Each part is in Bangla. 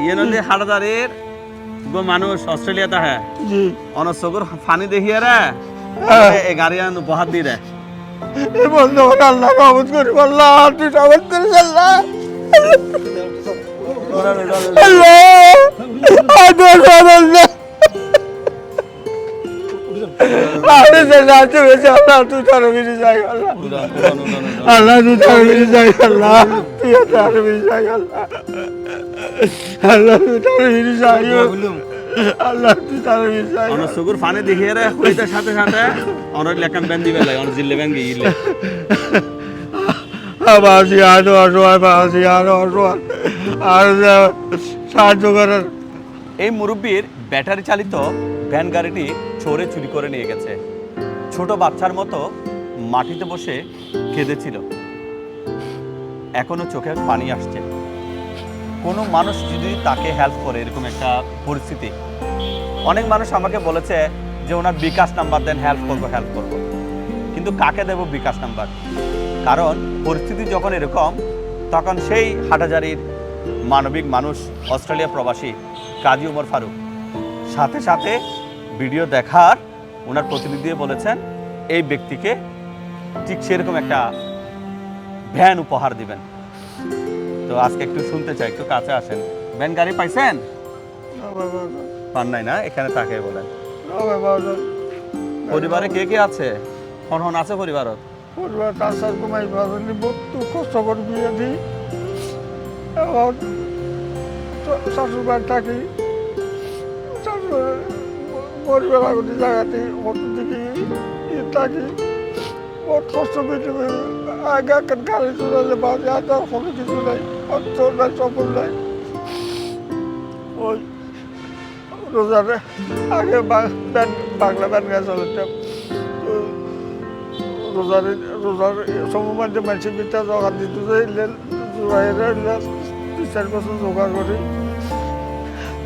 ইয়ে গো মানুষ অস্ট্রেলিয়াতে হ্যাঁ। জি। অনসগর ফানি দেখিয়ে রে হ্যাঁ। এ গাড়ি আন উপহার দি রে। বন্ধু আল্লাহ রহমত করি আল্লাহ তুই রহমত করি আল্লাহ। আল্লাহ। আল্লাহ। আল্লাহ। আরে আল্লাহ তুই তার বেশি যাই আল্লাহ। আল্লাহ তুই তার বেশি যাই আল্লাহ। তুই তার বেশি যাই আল্লাহ। আল্লাহ তুই তার বেশি যাই আল্লাহ তুই তার বেশি যাই অনসগর ফানি দেখিয়ে রে হইতে সাথে সাথে। অন জিল্লে অসহায় অসহায় আর সাহায্য করার এই মুরব্বীর ব্যাটারি চালিত ভ্যান গাড়িটি চোরে চুরি করে নিয়ে গেছে। ছোট বাচ্চার মতো মাটিতে বসে কেঁদেছিল। এখনও চোখে পানি আসছে। কোনো মানুষ যদি তাকে হেল্প করে, এরকম একটা পরিস্থিতি। অনেক মানুষ আমাকে বলেছে যে, ওনার বিকাশ নাম্বার দেন হেল্প করব হেল্প করব। কিন্তু কাকে দেব বিকাশ নাম্বার? কারণ পরিস্থিতি যখন এরকম, তখন সেই হাটাজারির মানবিক মানুষ অস্ট্রেলিয়া প্রবাসী কাজী উমর ফারুক। সাথে সাথে ভিডিও দেখার ওনার প্রতিনিধি বলেছেন, এই ব্যক্তিকে ঠিক সেরকম একটা ভ্যান উপহার দিবেন। তো আজকে একটু শুনতে চাই, একটু কাছে আসেন। ভ্যান গাড়ি পাইছেন? পান নাই না? এখানে তাকে বলেন। পরিবারে কে কে আছে? হন হন আছে পরিবারত? পরিবার শাশুর থাকি শাশুর পরিবার আগতে জায়গাতে দিকে ইয়ে থাকি বহুত আগে এখন গাড়ি নাই অর্থ নাই সফল নাই। ওই রোজারে আগে বাংলা ব্যান গাছ চালাতাম রোজার রোজার সময় মানুষের ভিতরে জোগাড় দিতে জোগাড়ে দুই চার বছর জোগাড় করি।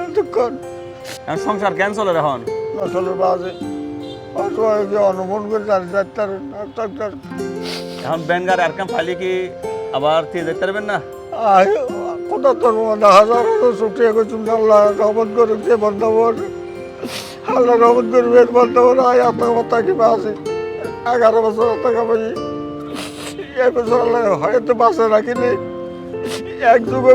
এতক্ষণ এখন সংসার ক্যান্সেল এখন? নসলের বাজে। অনুমান করে জানি ডাক্তার ডাক্তার এখন গাড়ি আর কাম ফাইলে কি আবার দিয়ে দেখতে পারবেন না? আয় কোথা তোর হাজার ছুটি করছুন আল্লাহ রহমত করুক যে বন্ধবর আল্লাহ রহমত করবে বন্ধবর আয় আত্মা মাত্রা কিবা আছে এগারো বছর টাকা পাই এই বছর আল্লাহ হয়তো বাসে রাখিনি এক যুগে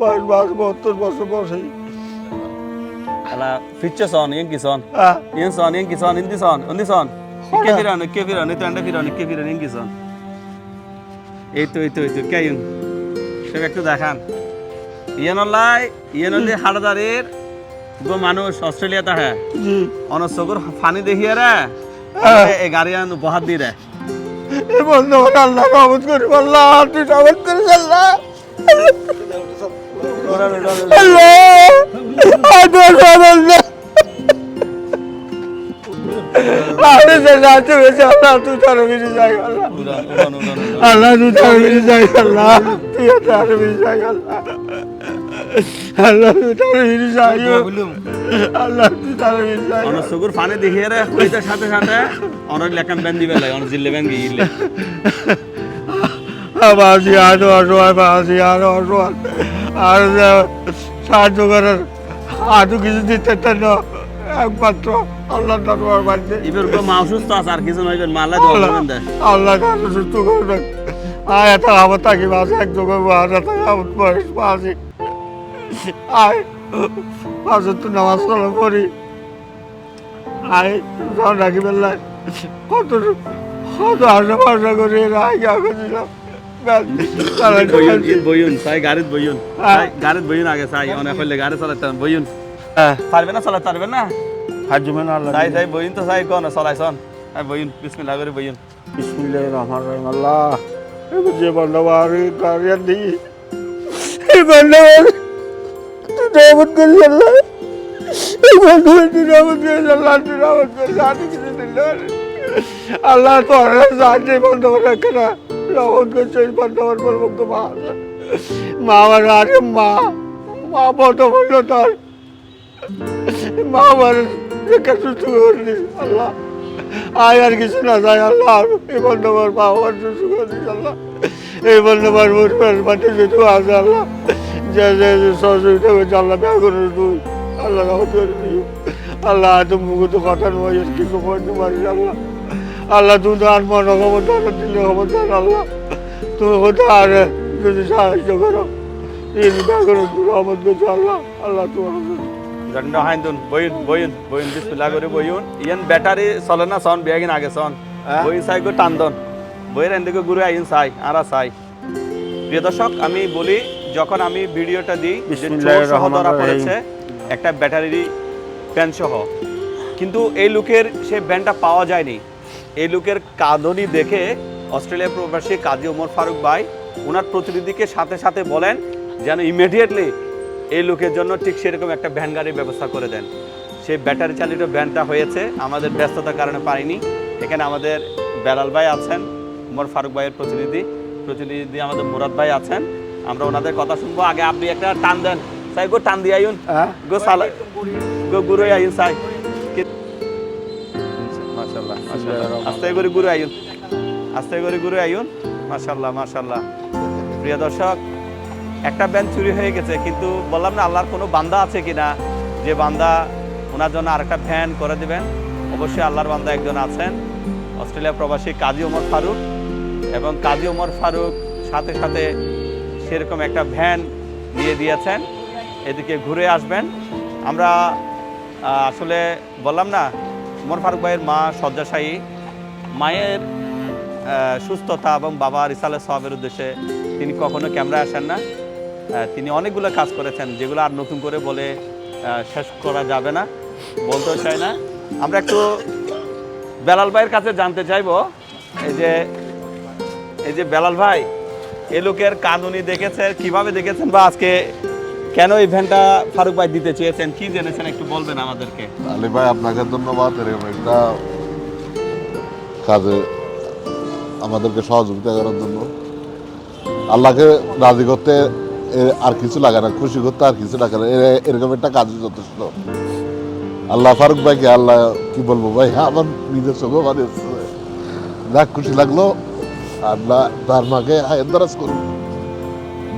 বয়স বাইশ বাস বহত্তর বছর বসে আলা ফিচ্ছে সন ইং কি সন? হ্যাঁ। সন ইং কি সন ইন্দি সন উন্দি সন? কে ফিরান কে ফিরান আন্ডা ফিরান কে ফিরান ইং কি সন? এই তো এই তো এই তো কে সব একটু দেখান। ইয়েন লাই ইয়েন হলে হাটাদারির গো মানুষ অস্ট্রেলিয়াতে হ্যাঁ অনসগর ফানি দেখিয়ে রে। হ্যাঁ। এই গাড়ি আন উপহার দি রে। বন্ধু আল্লাহ করি আল্লাহ তুই করিস আল্লাহ। আল্লাহ তুই তার ফানি দেখিয়ে সাথে সাথে অন অসহায় আর সাহায্য করার আরও কিছু দিতে চান একমাত্র আল্লাহ দরবার বাড়িতে। এবার গো মা অসুস্থ আছে আর কিছু দোয়া আল্লাহ সুস্থ আয় এত আমার তাকি বাসে এক যোগে বাসে আমার বয়স বাসি। আয় তো নামাজ কালাম করি আয় রাখি বেলায়। কত কত করে রায় গা করছিলাম বইউন সাই গাড়িত বইউন হ্যাঁ। সাই গাড়িত বইউন আগে সাই অনেক হইলে গাড়ি চালাতে বইউন হ্যাঁ। পারবে না চালাতে পারবে না? হাজমেন আল্লাহ সাই সাই বইউন তো সাই কোন চলাইছন আই বইউন বিসমিল্লাহ করে বইউন বিসমিল্লাহ রহমান রহিম আল্লাহ। এবার যে বন্ধবার কারিয়ার দিই এই বন্ধবার রহমত করি আল্লাহ এই বন্ধবার রহমত করি আল্লাহ রহমত করি জানি কিছু দিল আল্লাহ তো জানি বন্ধবার কেনা রহমত করছে এই বন্ধবার বলব তো মা। আমার মা মা বড় বলল তোর। মা আমার রেখে সুস্থ করে আল্লাহ। আয় আর কিছু না যায়, আল্লাহ। এই বন্ধবার মা আমার সুস্থ করে আল্লাহ। এই পরিবার মাঠে আছে, আল্লাহ। যে যে সহযোগিতা করছে, আল্লাহ করে তুই আল্লাহ রহমত করে দিও আল্লাহ মুখ তো কথা নয় কিছু করতে পারিস আল্লাহ। আল্লাহ তুমি তো মনে ক্ষমতা দিলে ক্ষমতা আল্লাহ তুমি হতে আর যদি সাহায্য করো করে তুই রহমত করছ আল্লাহ আল্লাহ তোমার জন্ড হাইন্দুন বইউন বইউন বইউন বিসমিল্লাহ করে বইউন ইয়ান ব্যাটারি চলে না সন বিয়াগিন আগে সন? বই সাই গো টান্দন বইয়ের এদিকে আইন সাই আরা সাই প্রিয় দর্শক আমি বলি যখন আমি ভিডিওটা দিই ধরা পড়েছে একটা ব্যাটারি প্যান সহ। কিন্তু এই লোকের সে ব্যান্ডটা পাওয়া যায়নি। এই লোকের কাঁদনি দেখে অস্ট্রেলিয়া প্রবাসী কাজী ওমর ফারুক ভাই ওনার প্রতিনিধিকে সাথে সাথে বলেন যেন ইমিডিয়েটলি এই লোকের জন্য ঠিক সেরকম একটা ভ্যান গাড়ির ব্যবস্থা করে দেন। সেই ব্যাটারি চালিত ভ্যানটা হয়েছে আমাদের ব্যস্ততার কারণে পারিনি। এখানে আমাদের বেলাল ভাই আছেন ওমর ফারুক ভাইয়ের প্রতিনিধি। প্রতিনিধি আমাদের মুরাদ ভাই আছেন। আমরা ওনাদের কথা শুনব। আগে আপনি একটা টান দেন। সাই গো টান দিয়ে আইন। হ্যাঁ। গো সালা গো গুরু আইন সাই আস্তে করে গুরু আইন। আস্তে করে গুরু আইন। মাশাআল্লাহ মাশাআল্লাহ। প্রিয় দর্শক, একটা ব্যান চুরি হয়ে গেছে, কিন্তু বললাম না, আল্লাহর কোনো বান্দা আছে কি না যে বান্দা ওনার জন্য আরেকটা ভ্যান করে দিবেন। অবশ্যই আল্লাহর বান্দা একজন আছেন। অস্ট্রেলিয়া প্রবাসী কাজী ওমর ফারুক। এবং কাজী ওমর ফারুক সাথে সাথে সেরকম একটা ভ্যান দিয়ে দিয়েছেন। এদিকে ঘুরে আসবেন। আমরা আসলে বললাম না ওমর ফারুক ভাইয়ের মা শয্যাশায়ী মায়ের সুস্থতা এবং বাবা রিসালের সবের উদ্দেশ্যে তিনি কখনো ক্যামেরায় আসেন না। তিনি অনেকগুলো কাজ করেছেন, যেগুলো আর নতুন করে বলে শেষ করা যাবে না, বলতেও চাই না। আমরা একটু বেলাল ভাইয়ের কাছে জানতে চাইব, এই যে এই যে বেলাল ভাই, এ লোকের কানুনি দেখেছেন কীভাবে দেখেছেন বা আজকে কেন এই ভ্যানটা ফারুক ভাই দিতে চেয়েছেন? কি জেনেছেন? একটু বলবেন আমাদেরকে। আলী ভাই, আপনাকে ধন্যবাদ, এরকম একটা কাজে আমাদেরকে সহযোগিতা করার জন্য। আল্লাহকে রাজি করতে আর কিছু লাগে না, খুশি করতে আর কিছু লাগে না এরকম একটা কাজ যথেষ্ট। আল্লাহ ফারুক ভাইকে আল্লাহ, কি বলব ভাই হ্যাঁ আমার নিজের চোখে বানিয়েছে। যাক খুশি লাগল, আল্লাহ তার মাকে এন্দারাজ করুন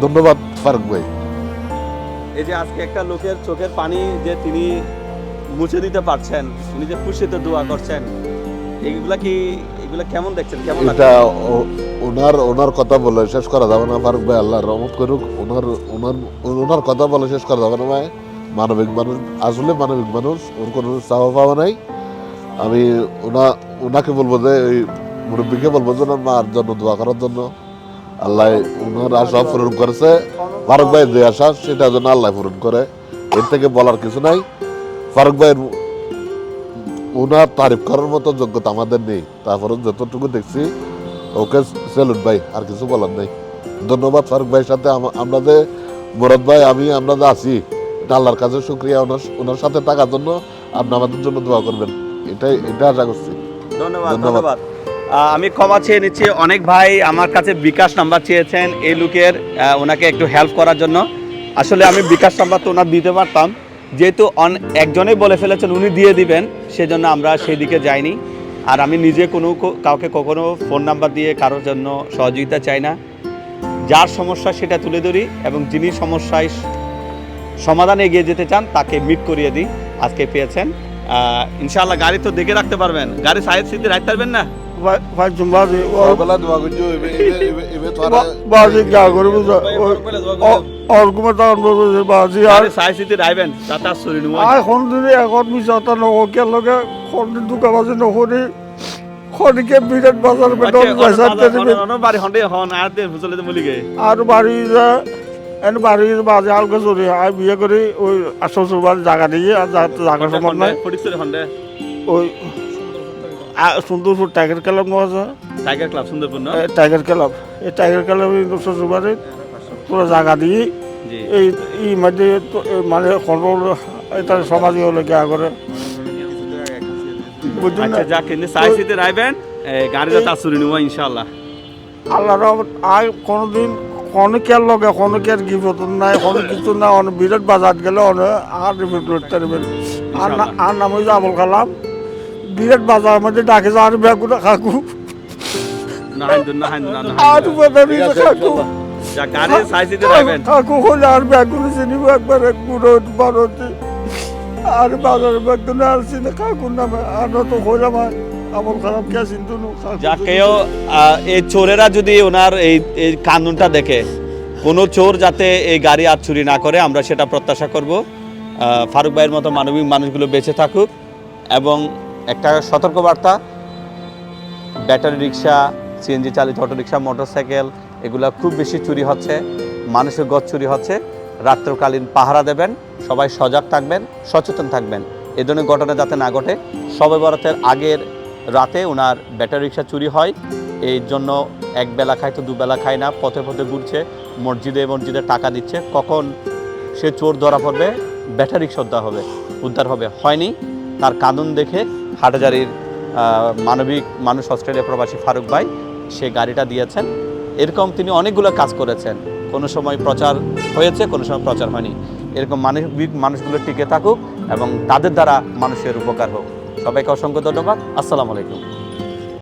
ধন্যবাদ ফারুক ভাই। এই যে আজকে একটা লোকের চোখের পানি যে তিনি মুছে দিতে পারছেন উনি যে খুশিতে দোয়া করছেন এইগুলা কি এগুলা কেমন দেখছেন? কেমন এটা ওনার ওনার কথা বলে শেষ করা যাবে না ফারুক ভাই আল্লাহ রহমত করুক। ওনার ওনার ওনার কথা বলে শেষ করা যাবে না ভাই। মানবিক মানুষ আসলে মানবিক মানুষ ওর কোনো চাওয়া পাওয়া নাই। আমি ওনা ওনাকে বলব যে ওই মুরব্বীকে বলব যে ওনার মার জন্য দোয়া করার জন্য। আল্লাহ ওনার আশা পূরণ করেছে। ফারুক ভাই যে আশা সেটা যেন আল্লাহ পূরণ করে। এর থেকে বলার কিছু নাই। ফারুক ভাইয়ের ওনার তারিফ করার মতো যোগ্যতা আমাদের নেই। তারপরে যতটুকু দেখছি ওকে সেলুট ভাই আর কিছু বলার নেই। ধন্যবাদ ফারুক ভাইয়ের সাথে। আমরা যে মুরাদ ভাই আমি আমরা যে আছি এটা আল্লাহর কাছে শুক্রিয়া। ওনার ওনার সাথে থাকার জন্য আপনি আমাদের জন্য দোয়া করবেন। এটাই এটা আশা করছি। ধন্যবাদ। ধন্যবাদ। আমি ক্ষমা চেয়ে নিচ্ছি। অনেক ভাই আমার কাছে বিকাশ নাম্বার চেয়েছেন। এই লোকের ওনাকে একটু হেল্প করার জন্য। আসলে আমি বিকাশ নাম্বার তো ওনার দিতে পারতাম। যেহেতু অন- একজনেই বলে ফেলেছেন উনি দিয়ে দিবেন। সেজন্য আমরা সেই দিকে যাইনি। আর আমি নিজে কোনো কাউকে কখনো ফোন নাম্বার দিয়ে কারোর জন্য সহযোগিতা চাই না। যার সমস্যা সেটা তুলে ধরি এবং যিনি সমস্যায় সমাধানে এগিয়ে যেতে চান তাকে মিট করিয়ে দিই। আজকে পেয়েছেন। আহ, ইনশাআল্লাহ গাড়ি তো দেখে রাখতে পারবেন। গাড়ি সাহেব সিদ্ধি রাখতে পারবেন না? পাঁচজন বাজে বেলা দোয়া করছ এবে তোরা বাজে গা করে বুঝা ওর কুমার তখন বলছে বাজে আর আরে সাই সিতে রাইবেন তাতা সরি নুয়া আর কোন দিনে এখন মিশাতা নকে লগে কোন দিন দুকা বাজে নহরি খনিকে বিরাট বাজার বেতন পয়সা দেবে বাড়ি হন্ডে হন আর তে ফুসলে তো মলি গে আর বাড়ি যা এন বাড়ি বাজে আলকে চলি আর বিয়ে করে ওই শ্বশুর বাড়ি জায়গা দিয়ে আর জায়গা সমান নাই ওই সুন্দরপুর টাইগার ক্লাব নেওয়া যায় টাইগার ক্লাব সুন্দরপূর্ণ এ, টাইগার ক্লাব এই টাইগার ক্লাবে শ্বশুর বাড়ি পুরো জায়গা দিয়ে জি। এই মধ্যে মানে কন্ট্রোল এটা সমাজে হলে গিয়া করে আচ্ছা কিন্তু রাইবেন গাড়ি আল্লাহ রহমত আর কোনোদিন কোনো লগে নাই কোনো কিছু না অনেক বিরাট বাজার গেলে অনেক আর রিপোর্ট করতে পারবেন। আর আর নাম হয়েছে আবুল কালাম। বিরাট বাজার মধ্যে ডাকে যা আর বেগুনা কাকু না হাইন্দুন না হাইন্দুন না আর হাইন্দুন বেদারি কাকু চলো। যা গাড়ি সাই সিতে হলে আর বেগুন চিনিব একবার এক বুড়ো বারোতে আর বাজার বেগুন আর চিনি কাকুর নামে। আর তো হইলাম আর আবুল কালাম কে চিন্তু কাকু যা কেউ এই চোরেরা যদি ওনার এই এই কানুনটা দেখে কোনো চোর যাতে এই গাড়ি আর চুরি না করে আমরা সেটা প্রত্যাশা করব। ফারুক ভাইয়ের মতো মানবিক মানুষগুলো বেঁচে থাকুক এবং একটা সতর্কবার্তা, ব্যাটারি রিক্সা সিএনজি চালিত অটো রিক্সা মোটরসাইকেল, এগুলো খুব বেশি চুরি হচ্ছে, মানুষের গছ চুরি হচ্ছে, রাত্রকালীন পাহারা দেবেন, সবাই সজাগ থাকবেন, সচেতন থাকবেন। এ ধরনের ঘটনা যাতে না ঘটে, সবে বরাতের আগের রাতে ওনার ব্যাটারি রিক্সা চুরি হয়, এই জন্য এক বেলা খায় তো দুবেলা খায় না, পথে পথে ঘুরছে, মসজিদে মসজিদে টাকা দিচ্ছে, কখন সে চোর ধরা পড়বে, ব্যাটারি রিক্সা উদ্ধার হবে উদ্ধার হবে, হয়নি। তার কাঁদন দেখে হাটাজারির মানবিক মানুষ অস্ট্রেলিয়া প্রবাসী ফারুক ভাই সে গাড়িটা দিয়েছেন। এরকম তিনি অনেকগুলো কাজ করেছেন। কোনো সময় প্রচার হয়েছে, কোনো সময় প্রচার হয়নি। এরকম মানবিক মানুষগুলো টিকে থাকুক এবং তাদের দ্বারা মানুষের উপকার হোক। সবাইকে অসংখ্য ধন্যবাদ। আসসালামু আলাইকুম।